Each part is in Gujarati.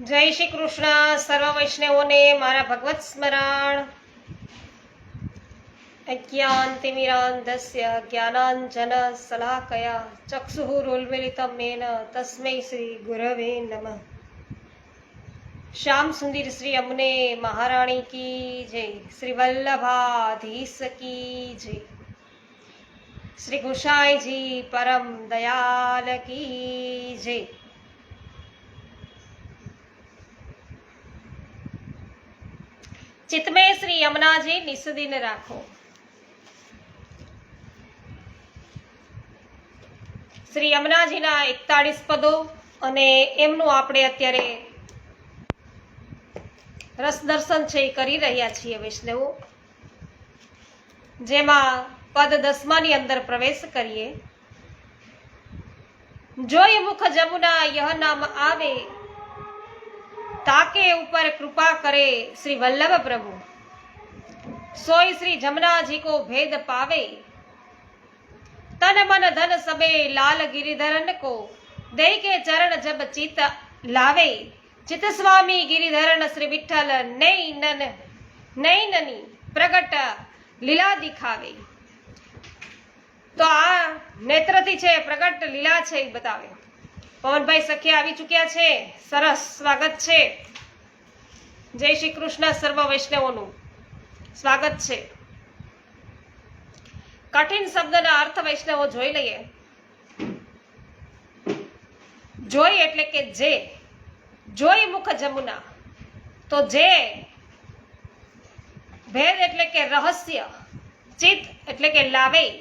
જય શ્રી કૃષ્ણ. સર્વ વૈષ્ણવોને મારા ભગવત સ્મરણ. અજ્ઞાનતિમિરાંધસ્ય જ્ઞાનાંજન શલાકયા ચક્ષુ રોલ્મિલિતમ મેન તસ્મૈ શ્રી ગુરવે નમઃ. શ્યામ સુંદર શ્રી અમને મહારાણી કી જય. શ્રી વલ્લભાધીશ કી જય. શ્રી ગુસાઈજી પરમ દયાલ કી જય. ચિત્મે શ્રી યમુનાજી નિસદીન રાખો. શ્રી યમુનાજીના એકતાળીસ પદો અને એમનું આપણે અત્યારે રસ દર્શન છે એ કરી રહ્યા છીએ વૈષ્ણવો. જેમાં પદ દસમાની અંદર પ્રવેશ કરીએ. જોઈ મુખ જમુના યહ નામ આવે તાકે ઉપર કૃપા કરે શ્રી વલ્લભ પ્રભુ. સોય શ્રી જમનાજી કો ભેદ પાવે. તન મન ધન સબે લાલ ગિરિધરન કો. દે કે ચરણ જબ ચિત લાવે. ચિત સ્વામી ગિરિધરન શ્રી વિઠ્ઠલ નૈ નન નૈ નની પ્રગટ લીલા દિખાવે. તો આ નેત્રથી છે પ્રગટ લીલા છે એ બતાવે. પવનભાઈ સખી આવી ચૂક્યા છે. સરસ સ્વાગત છે. જય શ્રી કૃષ્ણ સર્વ વૈષ્ણવોનું. સ્વાગત છે. કઠિન શબ્દના અર્થ વૈષ્ણવો જોઈ લઈએ. જોઈ એટલે કે જે. જોઈ મુખ જમુના. તો જે. ભેદ એટલે કે રહસ્ય. ચિત્ત એટલે કે લાવે.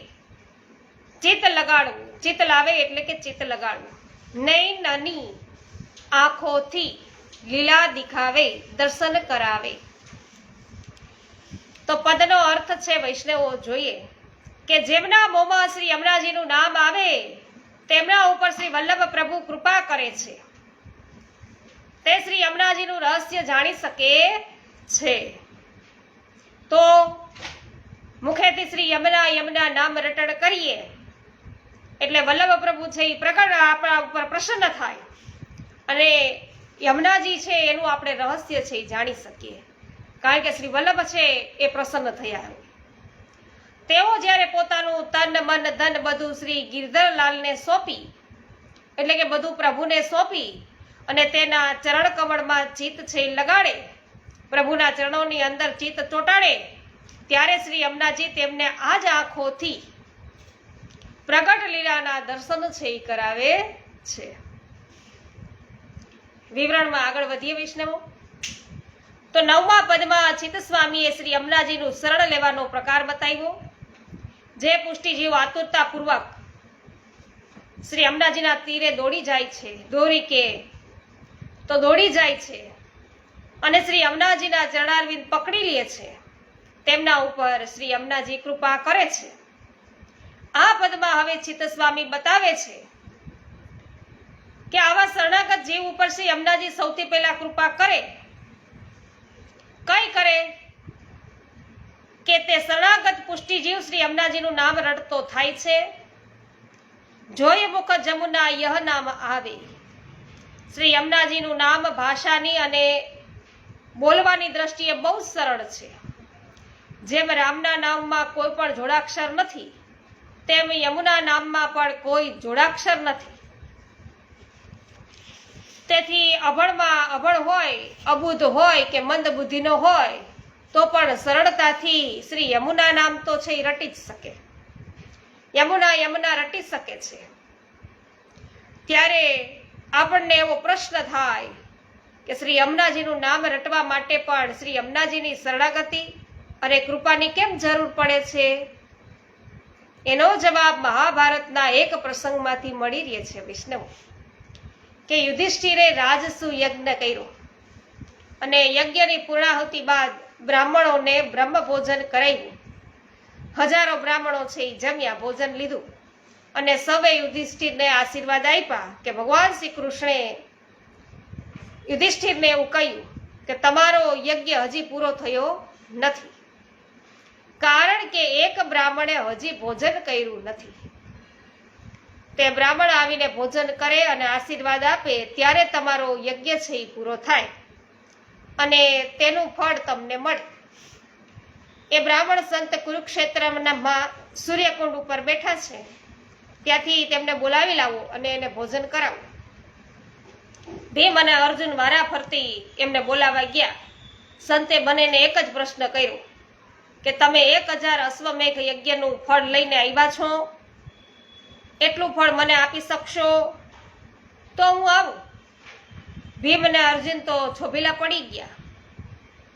ચિત્ત લગાડવું. ચિત્ત લાવે એટલે કે ચિત્ત લગાડવું. નૈ નાની આંખોથી લીલા દિખાવે, દર્શન કરાવે. તો પદનો અર્થ છે વૈષ્ણવો, જોઈએ. કે જેમના મોંમાં શ્રી યમુનાજીનું નામ આવે, તેમના ઉપર શ્રી વલ્લભ પ્રભુ કૃપા કરે છે. તે શ્રી યમુનાજીનું રહસ્ય જાણી શકે છે. તો મુખેથી શ્રી યમુના યમુના નામ રટણ કરીએ. એટલે વલ્લભ પ્રભુ છે એ પ્રગટ આપણા ઉપર પ્રસન્ન થાય. અને યમુનાજી છે, એનું આપણે રહસ્ય છે એ જાણી શકીએ. કારણ કે શ્રી વલ્લભ છે, એ પ્રસન્ન થયા તેઓ જ્યારે પોતાનું તન, મન, ધન બધું શ્રી ગિરધરલાલને સોંપી, એટલે કે બધું પ્રભુને સોંપી, અને તેના ચરણ કમળમાં ચિત્ત છે લગાડે, પ્રભુના ચરણોની અંદર ચિત્ત ચોંટાડે, ત્યારે શ્રી યમુનાજી તેમને આ જ આંખોથી પ્રગટ લીલાના દર્શન છે એ કરાવે છે. વિવરણમાં આગળ વધીએ વૈષ્ણવો. તો નવમા પદમાં ચિત્ત સ્વામીએ શ્રી અમલાજીનું શરણ લેવાનો પ્રકાર બતાવ્યો. જે પુષ્ટિજીવ આતુરતાપૂર્વક શ્રી અમલાજીના તીરે દોડી જાય છે. દોરી કે તો દોડી જાય છે. અને શ્રી યમુનાજીના ચરણારવિંદ પકડી લે છે. તેમના ઉપર શ્રી અમનાજી કૃપા કરે છે. આ પદમાં હવે ચિત્ત સ્વામી બતાવે છે કે આવા શરણાગત જીવ ઉપર શ્રી યમુનાજી સૌથી પહેલા કૃપા કરે. કઈ કરે કે તે શરણાગત પુષ્ટિજીવ શ્રી યમુનાજીનું નામ રડતો થાય છે. જોય મુખ જમુના યહ નામ આવે. શ્રી યમુનાજીનું નામ ભાષાની અને બોલવાની દ્રષ્ટિએ બહુ સરળ છે. જેમ રામના નામમાં કોઈ પણ જોડાક્ષર નથી તેમ યમુના નામમાં પણ કોઈ જોડાક્ષર નથી. તેથી અભણમાં અભણ હોય અબુધ હોય કે મંદ બુદ્ધિનો હોય, તો પણ સરળતાથી શ્રી યમુના નામ તો છે એ રટી જ શકે. યમુના યમુના રટી શકે છે. ત્યારે આપણને એવો પ્રશ્ન થાય કે શ્રી યમુનાજીનું નામ રટવા માટે પણ શ્રી યમુનાજીની શરણાગતિ અને કૃપાની કેમ જરૂર પડે છે? એનો જવાબ મહાભારતના એક પ્રસંગમાંથી મળી રહે છે, વિષ્ણુ. કે યુધિષ્ઠિરે રાજસુ યજ્ઞ કર્યો અને યજ્ઞની પૂર્ણાહુતિ બાદ બ્રાહ્મણોને બ્રહ્મ ભોજન કરાવ્યું. હજારો બ્રાહ્મણો છે એ જમ્યા, ભોજન લીધું અને સૌએ યુધિષ્ઠિરને આશીર્વાદ આપ્યા કે ભગવાન શ્રી કૃષ્ણે યુધિષ્ઠિરને એવું કહ્યું કે તમારો યજ્ઞ હજી પૂરો થયો નથી. કારણ કે એક બ્રાહ્મણે હજી ભોજન કર્યું નથી. તે બ્રાહ્મણ આવીને ભોજન કરે અને આશીર્વાદ આપે, ત્યારે તમારો યજ્ઞ છે એ પૂરો થાય અને તેનું ફળ તમને મળે. એ બ્રાહ્મણ સંત કુરુક્ષેત્રમાં સૂર્યકુંડ ઉપર બેઠા છે. ત્યાંથી તેમને બોલાવી લાવો અને એને ભોજન કરાવો. ભીમ અને અર્જુન વારા ફરતી એમને બોલાવા ગયા. સંતે બંનેને એક જ પ્રશ્ન કર્યો. કે તમે એક હજાર અશ્વમેઘ યજ્ઞનું ફળ લઈને આવ્યા છો? એટલું ફળ મને આપી શકશો? તો હું આવું. ભીમ અને અર્જુન તો છોભીલા પડી ગયા.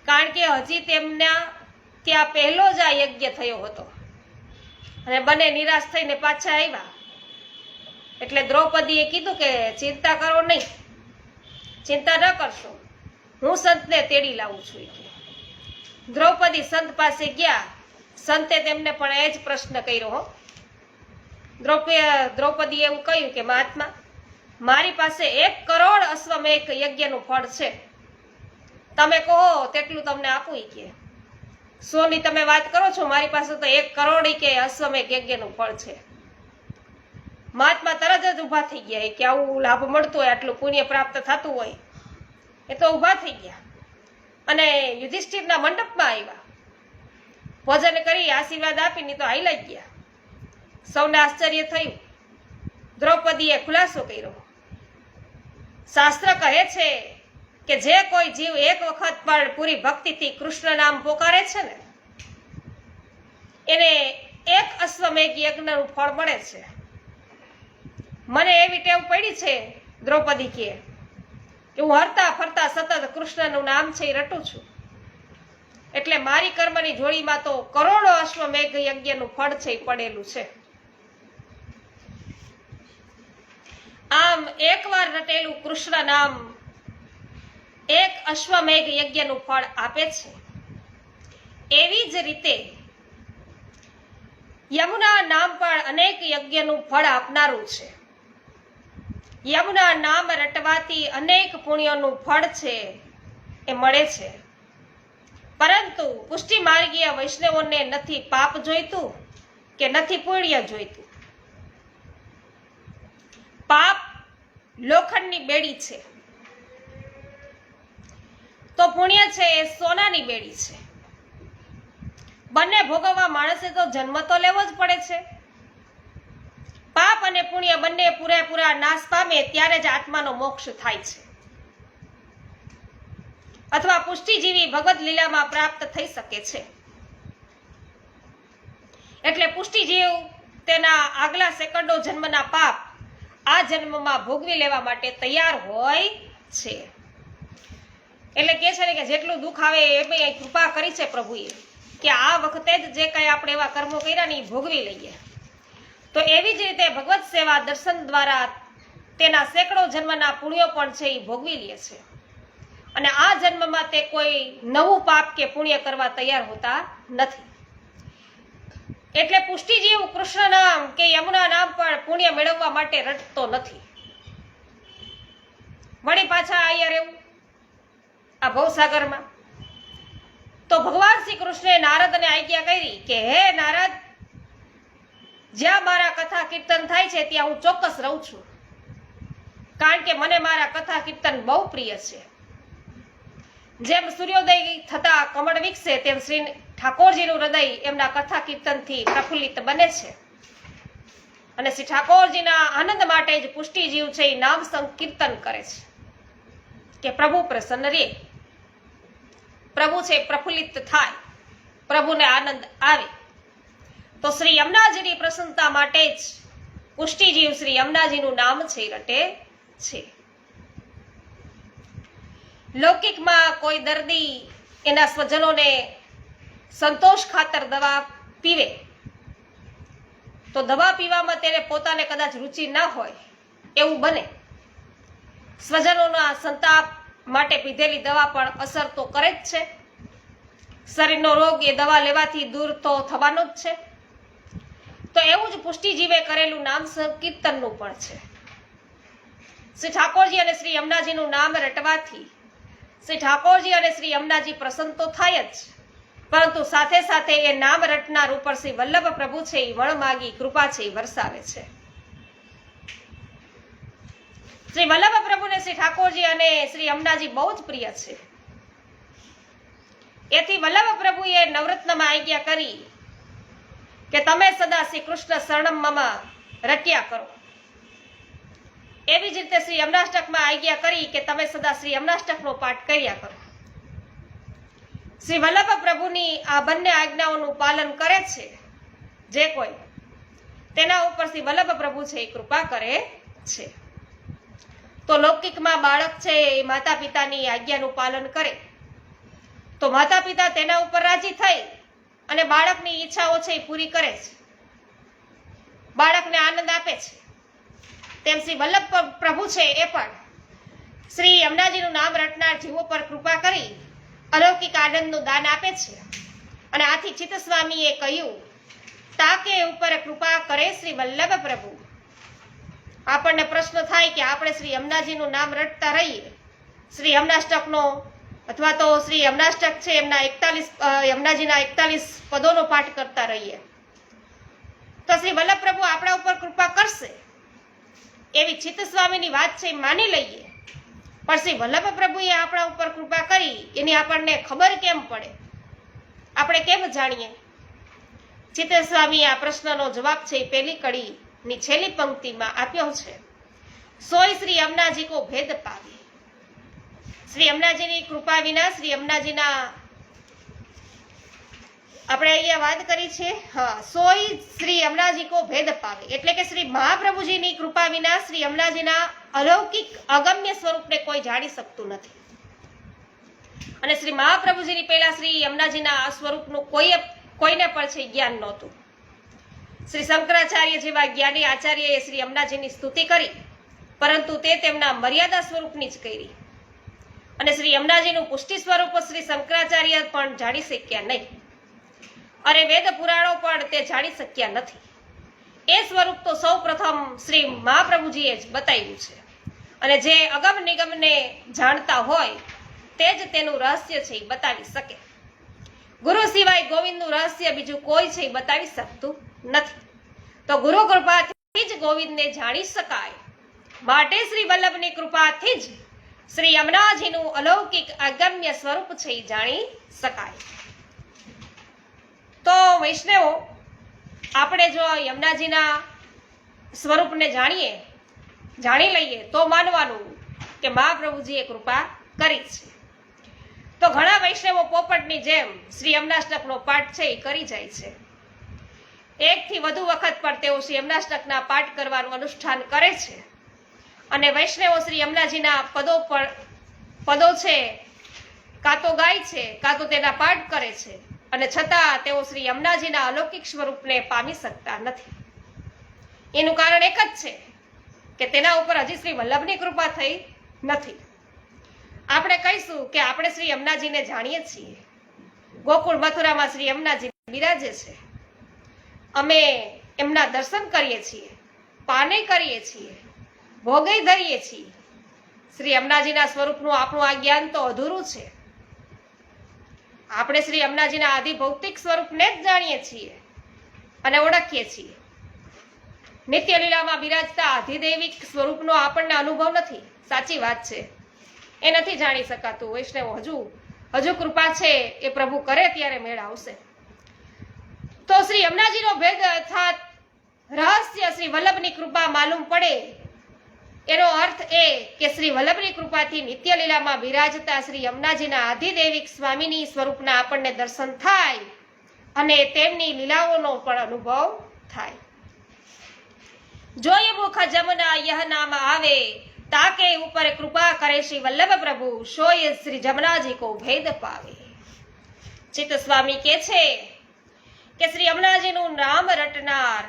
કારણ કે હજી તેમના ત્યાં પહેલો જ આ યજ્ઞ થયો હતો. અને બંને નિરાશ થઈને પાછા આવ્યા. એટલે દ્રૌપદીએ કીધું કે ચિંતા કરો નહીં. ચિંતા ન કરશો. હું સંતને તેડી લાવું છું દ્રૌપદી સંત પાસે ગયા. સંતે તેમને પણ એ જ પ્રશ્ન કર્યો, હો. દ્રૌપદી દ્રૌપદીએ એવું કહ્યું કે, મહાત્મા, મારી પાસે એક કરોડ અશ્વમેઘ યજ્ઞનું ફળ છે. તમે કહો, તેટલું તમને આપું કે. સોની, તમે વાત કરો છો, મારી પાસે તો એક કરોડ કે અશ્વમેઘ યજ્ઞનું ફળ છે. મહાત્મા તરત જ ઊભા થઈ ગયા. કે આવું લાભ મળતો હોય, આટલું પુણ્ય પ્રાપ્ત થતું હોય. એ તો ઊભા થઈ ગયા. અને યુધિષ્ઠિરના મંડપમાં આવ્યા. ભોજન કરી આશીર્વાદ આપીને તો હાઈલા ગયા. સૌને આશ્ચર્ય થયું. દ્રૌપદીએ ખુલાસો કર્યો. શાસ્ત્ર કહે છે કે જે કોઈ જીવ એક વખત પણ પૂરી ભક્તિથી કૃષ્ણ નામ પોકારે છે ને, એને એક અશ્વમેઘ યજ્ઞનું ફળ મળે છે. મને એવી ટેવ પડી છે, દ્રૌપદી કે હું હરતા ફરતા સતત કૃષ્ણનું નામ છે એ રટું છું. એટલે મારી કર્મની જોડીમાં તો કરોડો અશ્વમેઘ યજ્ઞનું ફળ છે એ પડેલું છે. આમ એકવાર રટેલું કૃષ્ણ નામ એક અશ્વમેઘ યજ્ઞનું ફળ આપે છે. એવી જ રીતે યમુના નામ પણ અનેક યજ્ઞનું ફળ આપનારું છે. યમુના નામ રટવાથી અનેક પુણ્યોનું ફળ છે, એ મળે છે. પરંતુ પુષ્ટિ માર્ગીય વૈષ્ણવોને નથી પાપ જોઈતું કે નથી પુણ્ય જોઈતું. પાપ લોખંડની બેડી છે. તો પુણ્ય છે એ સોનાની બેડી છે. બંને ભોગવવા માણસે તો જન્મ તો લેવો જ પડે છે. પાપ અને પુણ્ય બંને પૂરેપૂરા નાશ પામે ત્યારે જ આત્માનો મોક્ષ થાય છે. અથવા પુષ્ટિજીવી ભગવદ લીલામાં પ્રાપ્ત થઈ શકે છે. એટલે પુષ્ટિજીવ તેના આગલા સેકન્ડો જન્મના પાપ આ જન્મમાં ભોગવી લેવા માટે તૈયાર હોય છે. એટલે કે છે ને કે જેટલું દુઃખ આવે એ કૃપા કરી છે પ્રભુએ કે આ વખતે જ જે કઈ આપણે એવા કર્મો કર્યા ને એ ભોગવી લઈએ. તો એવી જ રીતે ભગવત સેવા દર્શન દ્વારા તેના સેંકડો જન્મના પુણ્યો પણ છે એ ભોગવી લે છે. અને આ જન્મમાં તે કોઈ નવું પાપ કે પુણ્ય કરવા તૈયાર હોતા નથી. એટલે પુષ્ટિજીવ કૃષ્ણ નામ કે યમુના નામ પણ પુણ્ય મેળવવા માટે રટતો નથી. વળી પાછા અહીંયા રહેવું આ ભવસાગરમાં. તો ભગવાન શ્રી કૃષ્ણે નારદને આજ્ઞા કરી કે, હે નારદ જ્યાં મારા કથા કીર્તન થાય છે, ત્યાં હું ચોક્કસ રહું છું. કારણ કે મને મારા કથા કીર્તન બહુ પ્રિય છે. જેમ સૂર્યોદય થતા કમળ વિકસે, તેમ શ્રી ઠાકોરજીનું હૃદય એમના કથા કીર્તનથી પ્રફુલ્લિત બને છે. અને શ્રી ઠાકોરજીના આનંદ માટે જ પુષ્ટિ જીવ છે, એ નામ સંકીર્તન કરે છે. કે પ્રભુ પ્રસન્ન રે. પ્રભુ છે, પ્રફુલ્લિત થાય. પ્રભુને આનંદ આવે. તો શ્રી યમુનાજીની પ્રસન્નતા માટે જ પુષ્ટિજીવ શ્રી યમુનાજીનું નામ છે, રટે છે. લૌકિકમાં કોઈ દર્દી એના સ્વજનોને સંતોષ ખાતર દવા પીવે, તો દવા પીવામાં તેને પોતાને કદાચ રુચિ ના હોય, એવું બને. સ્વજનોના સંતાપ માટે પીધેલી દવા પણ અસર તો કરે જ છે. શરીરનો રોગ એ દવા લેવાથી દૂર તો થવાનો જ છે. તો એવું જ પુષ્ટિજીવે કરેલું નામ સંકીર્તનનું પણ છે. શ્રી ઠાકોરજી અને શ્રી યમુનાજીનું નામ રટવાથી શ્રી ઠાકોરજી અને શ્રી યમુનાજી પ્રસન્ન તો થાય જ પરંતુ સાથે સાથે એ નામ રટનાર ઉપર શ્રી વલ્લભ પ્રભુ છે એ વણ માગી કૃપા છે એ વરસાવે છે. શ્રી વલ્લભ પ્રભુને શ્રી ઠાકોરજી અને શ્રી અમદાજી બહુ જ પ્રિય છે. એથી વલ્લભ પ્રભુએ નવરત્નમાં આજ્ઞા કરી કે તમે સદા શ્રી કૃષ્ણ શરણમમાં મમ રટ્યા કરો. એવી જ રીતે શ્રી અમનાષ્ટકમાં આજ્ઞા કરી કે તમે સદા શ્રી અમનાષ્ટકનો પાઠ કર્યા કરો. શ્રી વલ્લભ પ્રભુની આ બંને આજ્ઞાઓનું પાલન કરે છે જે કોઈ, તેના ઉપર શ્રી વલ્લભ પ્રભુ છે એ કૃપા કરે છે. તો લૌકિકમાં બાળક છે એ માતા પિતાની આજ્ઞાનું પાલન કરે. તો માતા પિતા તેના ઉપર રાજી થઈ અને બાળકની ઈચ્છાઓ છે એ પૂરી કરે છે. બાળકને આનંદ આપે છે. તેમ શ્રી વલ્લભ પ્રભુ છે એ પણ શ્રી યમુનાજીનું નામ રટનાર જીવો પર કૃપા કરી અલૌકિક આનંદનું દાન આપે છે. અને આથી ચિત્તસ્વામીએ કહ્યું, તાકે ઉપર કૃપા કરે શ્રી વલ્લભ પ્રભુ. આપણને પ્રશ્ન થાય કે આપણે શ્રી યમુનાજીનું નામ રટતા રહીએ. શ્રી યમનાષ્ટકનો અથવા તો શ્રી યમનાષ્ટક છે, એમના એકતાલીસ યમનાજીના એકતાલીસ પદોનો પાઠ કરતા રહીએ. તો શ્રી વલ્લભ પ્રભુ આપણા ઉપર કૃપા કરશે એવી ચિત્ત સ્વામીની વાત છે માની લઈએ. પણ શ્રી વલ્લભ પ્રભુએ આપણા ઉપર કૃપા કરી, એની આપણને ખબર કેમ પડે? આપણે કેમ જાણીએ? ચિત્ત સ્વામી આ પ્રશ્નનો જવાબ છે એ પહેલી કડીની છેલ્લી પંક્તિમાં આપ્યો છે. સોય શ્રી અમનાજી કો ભેદ પાવી શ્રી અમનાજીની કૃપા વિના શ્રી અમનાજીના આપણે અહીંયા વાત કરી છે, હા, સોય શ્રી અમનાજી કો ભેદ પાવે એટલે કે શ્રી મહાપ્રભુજીની કૃપા વિના શ્રી અમનાજીના અલૌકિક અગમ્ય સ્વરૂપને કોઈ જાણી શકતું નથી. અને શ્રી મહાપ્રભુજીની પહેલા શ્રી યમુનાજીના સ્વરૂપનું કોઈ કોઈને પણ છે જ્ઞાન નહોતું. શ્રી શંકરાચાર્ય જેવા જ્ઞાની આચાર્યએ શ્રી યમુનાજીની સ્તુતિ કરી, પરંતુ તે તેમના મર્યાદા સ્વરૂપની જ કરી. અને શ્રી યમુનાજીનું પુષ્ટિ સ્વરૂપ શ્રી શંકરાચાર્ય પણ જાણી શક્યા નહીં. અને વેદ પુરાણો પણ તે જાણી શક્યા નથી. એ સ્વરૂપ તો સૌ પ્રથમ શ્રી મહાપ્રભુજીએ જ બતાવ્યું છે. અને જે અગમ નિગમને જાણતા હોય તે જ તેનું રહસ્ય છે બતાવી શકે. ગુરુ સિવાય ગોવિંદનું રહસ્ય બીજું કોઈ છે એ બતાવી શકતું નથી. તો ગુરુ કૃપાથી જ ગોવિંદને જાણી શકાય. માટે શ્રી વલ્લભની કૃપાથી જ શ્રી યમુનાજીનું અલૌકિક અગમ્ય સ્વરૂપ છે જાણી શકાય. તો વૈષ્ણવો, આપણે જો યમુનાજીના સ્વરૂપને જાણીએ, જાણી લઈએ, તો માનવાનું કે મહાપ્રભુજીએ કૃપા કરી છે. તો ઘણા વૈષ્ણવો પોપટની જેમ શ્રી યમનાષ્ટકનો પાઠ છે એ કરી જાય છે. એકથી વધુ વખત પણ તેઓ શ્રી યમનાષ્ટકના પાઠ કરવાનું અનુષ્ઠાન કરે છે. અને વૈષ્ણવો શ્રી અમલાજીના પદો પર, પદો છે, કાં તો ગાય છે, કાં તો તેના પાઠ કરે છે. અને છતાં તેઓ શ્રી અમલાજીના અલૌકિક સ્વરૂપને પામી શકતા નથી. એનું કારણ એક જ છે કે તેના ઉપર હજી શ્રી વલ્લભની કૃપા થઈ નથી. આપણે કહીશું કે આપણે શ્રી યમુનાજીને જાણીએ છીએ. ગોકુળ મથુરામાં શ્રી યમુનાજી બિરાજે છે. અમે એમના દર્શન કરીએ છીએ. પાને કરીએ છીએ. ભોગઈ ધરીએ છીએ. શ્રી અમનાજીના સ્વરૂપનું આપણું આ જ્ઞાન તો અધૂરું છે. આપણે શ્રી અમનાજીના આદિ ભૌતિક સ્વરૂપને જ જાણીએ છીએ અને ઓળખીએ છીએ. નિત્ય લીલામાં બિરાજતા આધિદૈવિક સ્વરૂપનો આપણને અનુભવ નથી. સાચી વાત છે. એ નથી જાણી શકાતું. વૈષ્ણવ, હજુ હજુ કૃપા છે એ પ્રભુ કરે ત્યારે મેળ આવશે. તો શ્રી અમનાજીનો ભેદ અર્થાત રહસ્ય શ્રી વલ્લભની કૃપા માલુમ પડે એનો અર્થ એ કે શ્રી વલ્લભની કૃપાથી નિત્યલીલામાં બિરાજતા શ્રી યમુનાજીના આધિદેવિક સ્વામીની સ્વરૂપના આપણને દર્શન થાય અને તેમની લીલાઓનો પણ અનુભવ થાય. જો એ મુખ જમના યહ નામ આવે, તાકે ઉપર કૃપા કરે શ્રી વલ્લભ પ્રભુ, શોય શ્રી જમનાજી કો ભેદ પાવે. ચિત્ત સ્વામી કે છે કે શ્રી યમુનાજીનું નામ રટનાર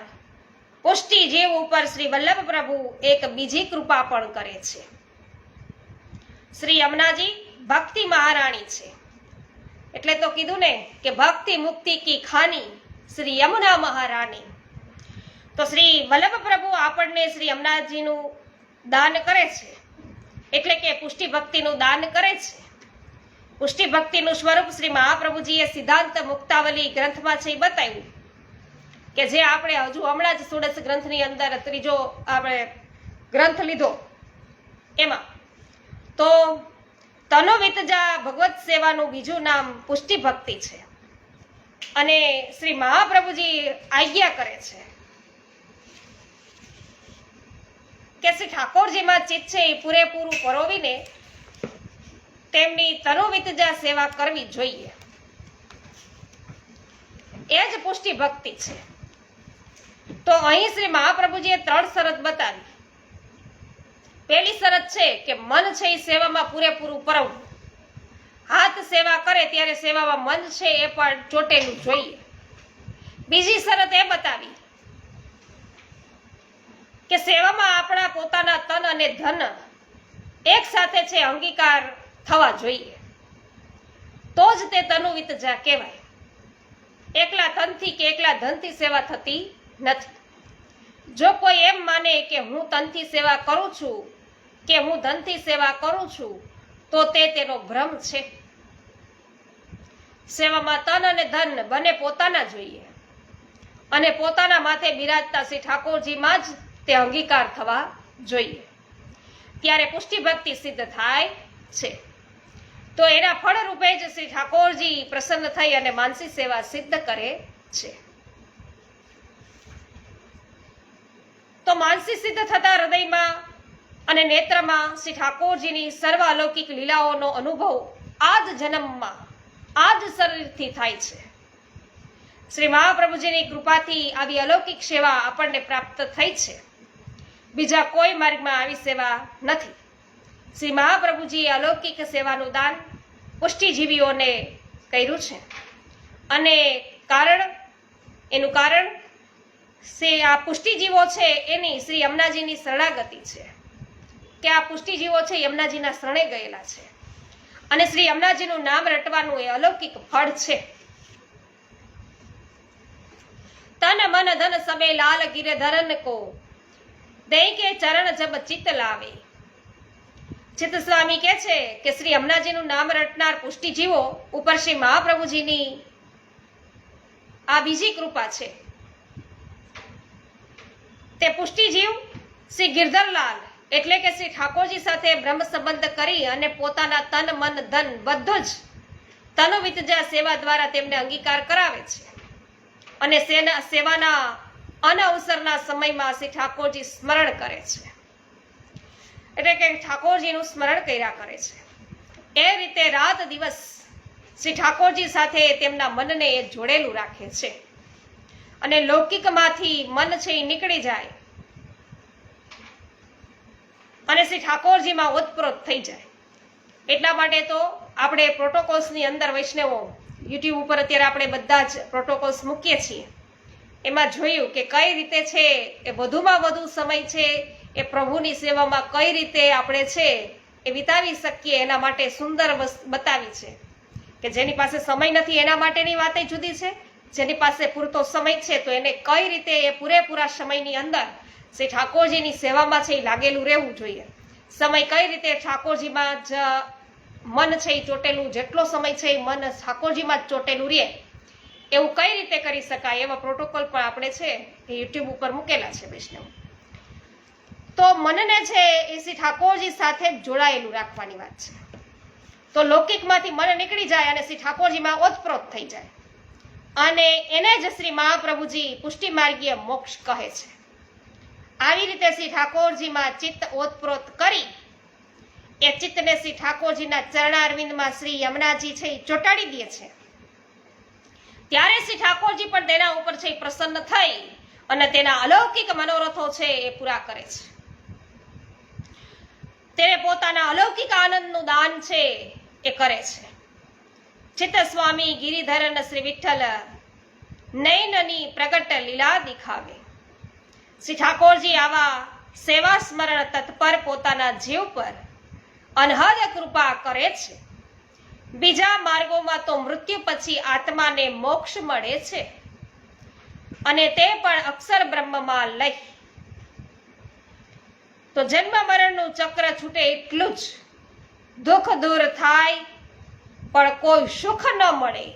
પુષ્ટિ જીવ ઉપર શ્રી વલ્લભ પ્રભુ એક બીજી કૃપા પણ કરે છે. શ્રી યમુનાજી ભક્તિ મહારાણી છે. એટલે તો કીધું ને કે ભક્તિ મુક્તિ કી ખાની શ્રી યમુના મહારાણી. તો શ્રી વલ્લભ પ્રભુ આપણને શ્રી યમુનાજીનું દાન કરે છે. એટલે કે પુષ્ટિ ભક્તિનું દાન કરે છે. પુષ્ટિ ભક્તિનું સ્વરૂપ શ્રી મહાપ્રભુજીએ સિદ્ધાંત મુક્તાવલી ગ્રંથમાં છે એ બતાવ્યું. કે જે આપણે હજુ હમણાં જ સુડસ ગ્રંથની અંદર ત્રીજો આપણે ગ્રંથ લીધો. એમાં. તો તનોવિતજા ભગવત સેવાનું બીજું નામ પુષ્ટિ ભક્તિ છે. અને શ્રી મહાપ્રભુજી આજ્ઞા કરે છે. કે શ્રી ઠાકોરજીમાં ચિત્ત છે એ પૂરેપૂરું પરોવીને તેમની તનોવિતજા સેવા કરવી જોઈએ. એ જ પુષ્ટિ ભક્તિ છે. તો અહીં શ્રી મહાપ્રભુજીએ ત્રણ શરત બતાવી. પહેલી શરત છે કે મન છે એ સેવામાં પૂરેપૂરું પરવું હાથ સેવા કરે ત્યારે સેવામાં મન છે એ પણ ચોટેલું જોઈએ. બીજી શરત એ બતાવી કે સેવામાં આપણા પોતાના તન અને ધન એક સાથે છે, અંગીકાર થવા જોઈએ. તો જ તે તનુવિતજા કહેવાય. એકલા તનથી કે એકલા ધનથી સેવા થતી નથી. જો કોઈ એમ માને કે હું તનથી સેવા કરું છું, કે હું ધનથી સેવા કરું છું, તો તે તેનો ભ્રમ છે. સેવામાં તન અને ધન બંને પોતાના જોઈએ અને પોતાના માથે બિરાજતા શ્રી ઠાકોરજીમાં જ તે અંગીકાર થવા જોઈએ. ત્યારે પુષ્ટિ ભક્તિ સિદ્ધ થાય છે. તો એના ફળ રૂપે જ શ્રી ઠાકોરજી પ્રસન્ન થઈ અને માનસી સેવા સિદ્ધ કરે છે. તો માનસી સિદ્ધ થતા હૃદયમાં અને નેત્રમાં શ્રી ઠાકોરજીની સર્વ અલૌકિક લીલાઓનો અનુભવ આ જ જન્મમાં આ જ શરીરથી થાય છે. શ્રી મહાપ્રભુજીની કૃપાથી આવી અલૌકિક સેવા આપણને પ્રાપ્ત થઈ છે. બીજા કોઈ માર્ગમાં આવી સેવા નથી. શ્રી મહાપ્રભુજીએ અલૌકિક સેવાનું દાન પુષ્ટિજીવીઓને કર્યું છે. અને કારણ, એનું કારણ શ્રી આ પુષ્ટિજીવો છે એની શ્રી યમુનાજીની શરણાગતિ છે. કે આ પુષ્ટિજીવો છે યમુનાજીના શરણે ગયેલા છે. અને શ્રી યમુનાજીનું નામ રટવાનું એ અલૌકિક ફળ છે. તન મન ધન સબે લાલ ગિરધરન કો. દઈ કે ચરણ જબ ચિત્ત લાવે. ચિત્ત સ્વામી કહે છે કે શ્રી યમુનાજીનું નામ રટનાર પુષ્ટિજીવો ઉપર શ્રી મહાપ્રભુજીની આ બીજી કૃપા છે. તે પુષ્ટિજીવ શ્રી ગિરધરલાલ એટલે કે શ્રી ઠાકોરજી સાથે બ્રહ્મ સંબંધ કરી અને પોતાના તન, મન, ધન બધું જ તનુવિતજા સેવા દ્વારા તેમને અંગીકાર કરાવે છે. અને સેના, સેવાના અનઅવસરના સમયમાં શ્રી ઠાકોરજી સ્મરણ કરે છે. એટલે કે ઠાકોરજીનું સ્મરણ કર્યા કરે છે. એ રીતે રાત દિવસ શ્રી ઠાકોરજી સાથે તેમના મનને જોડેલું રાખે છે. અને લૌકિકમાંથી મન છે એ નીકળી જાય. અને શ્રી ઠાકોરજીમાં ઓતપ્રોત થઈ જાય. એટલા માટે તો આપણે પ્રોટોકોલ્સની અંદર વૈષ્ણવો, યુટ્યુબ ઉપર અત્યારે આપણે બધા જ પ્રોટોકોલ્સ મૂકીએ છીએ. એમાં જોયું કે કઈ રીતે છે એ વધુમાં વધુ સમય છે, એ પ્રભુની સેવામાં કઈ રીતે આપણે છે એ વિતાવી શકીએ એના માટે સુંદર બતાવી છે. કે જેની પાસે સમય નથી એના માટેની વાત જુદી છે જેની પાસે પૂરતો સમય છે, તો એને કઈ રીતે એ પૂરેપૂરા સમયની અંદર શ્રી ઠાકોરજીની સેવામાં છે એ લાગેલું રહેવું જોઈએ. સમય કઈ રીતે ઠાકોરજીમાં જ મન છે એ ચોટેલું, જેટલો સમય છે એ મન ઠાકોરજીમાં જ ચોટેલું રહે. એવું કઈ રીતે કરી શકાય એવા પ્રોટોકોલ પણ આપણે છે એ યુટ્યુબ ઉપર મૂકેલા છે વૈષ્ણવ. તો મનને છે એ શ્રી ઠાકોરજી સાથે જોડાયેલું રાખવાની વાત છે. તો લૌકિકમાંથી મન નીકળી જાય અને શ્રી ઠાકોરજીમાં ઓતપ્રોત થઈ જાય. અને એને જ શ્રી મહાપ્રભુજી પુષ્ટિ માર્ગીય મોક્ષ કહે છે. આવી રીતે શ્રી ઠાકોરજીમાં ચિત્ત ઓતપ્રોત કરી, એ ચિત્તને શ્રી ઠાકોરજીના ચરણારવિંદમાં શ્રી યમુનાજી છે એ ચોંટાડી દે છે. ત્યારે શ્રી ઠાકોરજી પણ તેના ઉપર છે પ્રસન્ન થઈ અને તેના અલૌકિક મનોરથો છે એ પૂરા કરે છે. તેને પોતાના અલૌકિક આનંદનું દાન છે એ કરે છે. ચિત્ત સ્વામી ગિરિધરન શ્રી વિઠ્ઠલ નૈનની પ્રગટ લીલા દિખાવે શ્રી ઠાકોરજી આવા સેવા સ્મરણ તત્પર પોતાના જીવ પર અનહદ કૃપા કરે છે બીજા માર્ગોમાં તો મૃત્યુ પછી આત્માને મોક્ષ મળે છે અને તે પણ અક્ષર બ્રહ્મમાં લઈ તો જન્મ મરણનું ચક્ર છૂટે એટલું જ દુઃખ દૂર થાય પણ કોઈ સુખ ન મળે.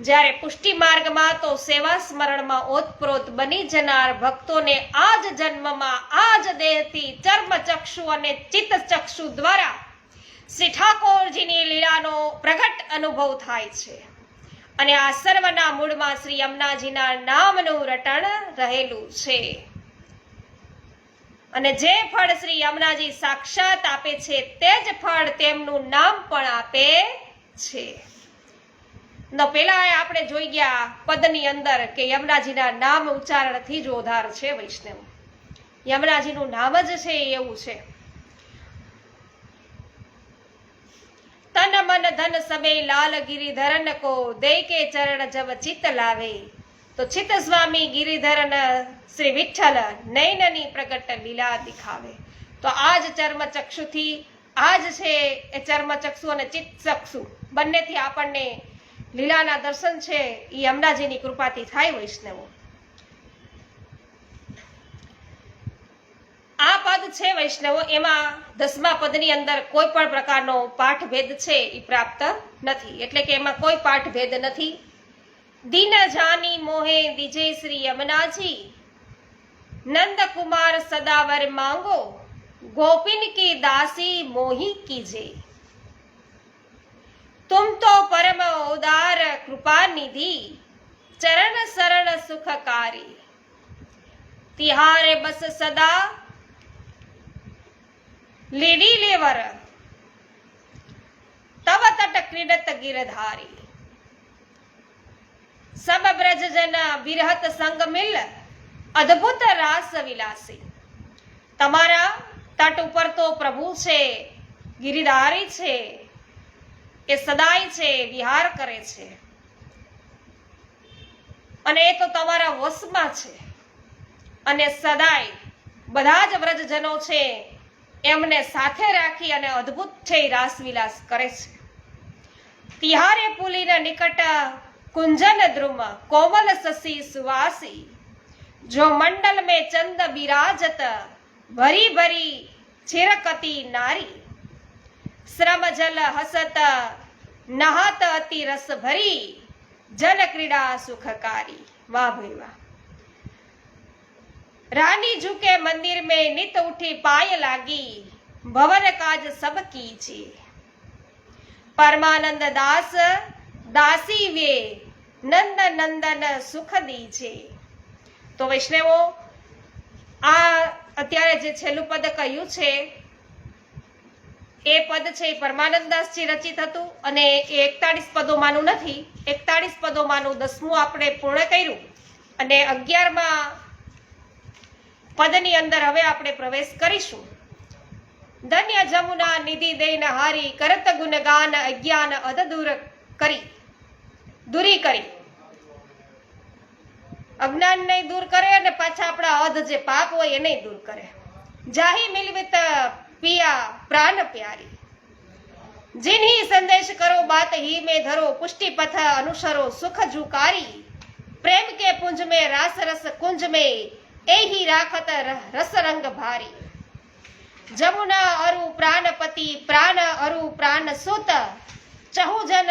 જ્યારે પુષ્ટિ માર્ગમાં તો સેવા સ્મરણમાં ઓતપ્રોત બની જનાર ભક્તોને આ જ જન્મમાં આ જ દેહથી ચર્મચક્ષુ અને ચિત્તચક્ષુ દ્વારા શ્રી ઠાકોરજીની લીલાનો પ્રગટ અનુભવ થાય છે. અને આ સર્વના મૂળમાં શ્રી યમુનાજીના નામનું રટણ રહેલું છે. અને જે ફળ શ્રી યમુનાજી સાક્ષાત આપે છે, તે જ ફળ તેમનું નામ પણ આપે છે. ન પેલા આપણે જોઈ ગયા પદની અંદર કે યમુનાજીના નામ ઉચ્ચારણથી જ ઓધાર છે વૈષ્ણવ. યમુનાજીનું નામ જ છે એવું છે. તન મન ધન સમય લાલ ગિરિધરન કો દે કે ચરણ જબ ચિત્ત લાવે. તો ચિત્ત સ્વામી ગિરિધરન શ્રી વિઠ્ઠલ નૈનની પ્રગટ લીલા દિખાવે. તો આ જ ચર્મચક્ષુથી આ જ છે એ ચર્મચક્ષુ અને ચિત્ત ચક્ષુ બંનેથી આપણને લીલાના દર્શન છે, એ અમદાજીની કૃપાથી થાય વૈષ્ણવો. આ પદ છે વૈષ્ણવો, એમાં દસમા પદની અંદર કોઈ પણ પ્રકારનો પાઠભેદ છે એ પ્રાપ્ત નથી. એટલે કે એમાં કોઈ પાઠભેદ નથી. दीन जानी मोहे विजय श्री यमुना जी नंद कुमार सदावर मांगो, गोपिन की दासी मोही कीजे। तुम तो परम उदार कृपा निधि चरण शरण सुखकारी। तिहारे बस सदा, लेडी लेवर। तब तट क्रीडत गिरधारी। સબ બ્રજ જન વિરહત સંગ મિલ અદ્ભુત રાસ વિલાસી. તમારા તટ ઉપર તો પ્રભુ છે, ગિરિધારી છે, એ સદાય છે, વિહાર કરે છે. અને એ તો તમારા વશમાં છે. અને સદાય બધા જ વ્રજજનો છે, એમને સાથે રાખી અને અદ્ભુત છે રાસવિલાસ કરે છે. તિહારે પુલીના નિકટ કુંજનદ્રુમ કોમલ સસી સુવાસી જો મંડલ મે ચંદ બિરાજત ભરી ભરી છિરકતી નારી શ્રમ જલ હસત નહત અતિ રસ ભરી જલ ક્રીડા સુખકારી વાહ ભાઈ વાહ રાની ઝુકે મંદિર મે નિત ઉઠી પાય લાગી ભવન કાજ સબ કી છે પરમાનંદ દાસ દાસી વે નંદ નંદન સુખદી છે તો વૈષ્ણવો, આ અત્યારે જે છેલ્લું પદ કહ્યું છે, એ પદ છે એ પરમાનંદદાસજી રચિત હતું અને એ એકતાળીસ પદોમાંનું નથી. એકતાળીસ પદોમાંનું દસમું આપણે પૂર્ણ કર્યું અને અગિયારમાં પદની અંદર હવે આપણે પ્રવેશ કરીશું. ધન્ય જમુના નિધિ દૈન હારી કરત ગુણગાન અજ્ઞાન અધદૂર કરી. દૂરી કરી અજ્ઞાન નહીં દૂર કરે અને પાછા આપણા અધ જે પાપ હોય એ નહીં દૂર કરે જાહી મિલવિત પિયા પ્રાણ પ્યારી जिन्ही संदेश करो बात ही में धरो पुष्टि पथ अनुसरो सुख जुकारी प्रेम के पुंज में रास रस कुंज में एही राखत र- रस रंग भारी जमुना अरु प्राणपति प्राण अरु प्राण सुत ચહુજન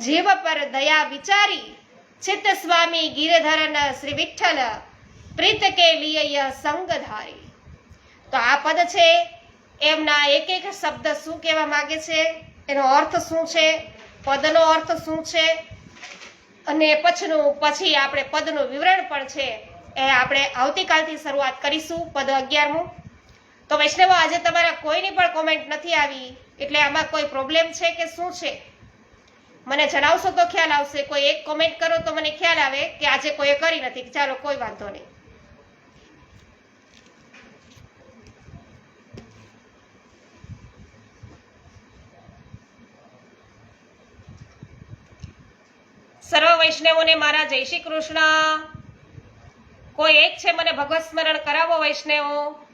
જીવ પર દયા વિચારી, ચિત્ત સ્વામી ગિરધરન શ્રી વિઠ્ઠલ પ્રીત કે લિય સંગ ધારી. તો આ પદ છે, એમના એક એક શબ્દ શું કહેવા માગે છે? એનો અર્થ શું છે? પદનો અર્થ શું છે? અને પછીનું, પછી આપણે પદનું વિવરણ પણ છે, એ આપણે આવતીકાલથી શરૂઆત કરીશું પદ અગિયારમું. તો વૈષ્ણવ, આજે તમારા કોઈની પણ કોમેન્ટ નથી આવી, એટલે આમાં કોઈ પ્રોબ્લેમ છે કે શું છે? મને જણાવશો તો ખ્યાલ આવશે. કોઈ એક કોમેન્ટ કરો તો મને ખ્યાલ આવે કે આજે કોઈએ કરી નથી. ચાલો, કોઈ વાંધો નહીં. સર્વ વૈષ્ણવોને મારા જય શ્રી કૃષ્ણ. કોઈ એક છે મને ભગવત સ્મરણ કરાવો વૈષ્ણવો.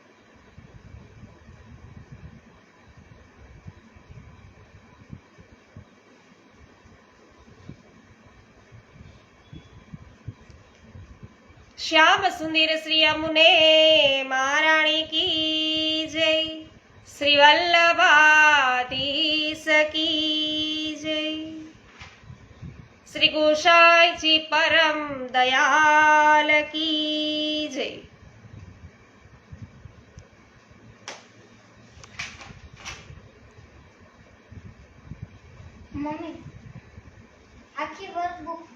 શ્યામ સુંદર શ્રી અમુને મહારાણી કી જય. શ્રી વલ્લભાધીશ કી જય. શ્રી ગોસાઈજી પરમ દયાલ કી જય. મમ્મી, આખી વર્કબુક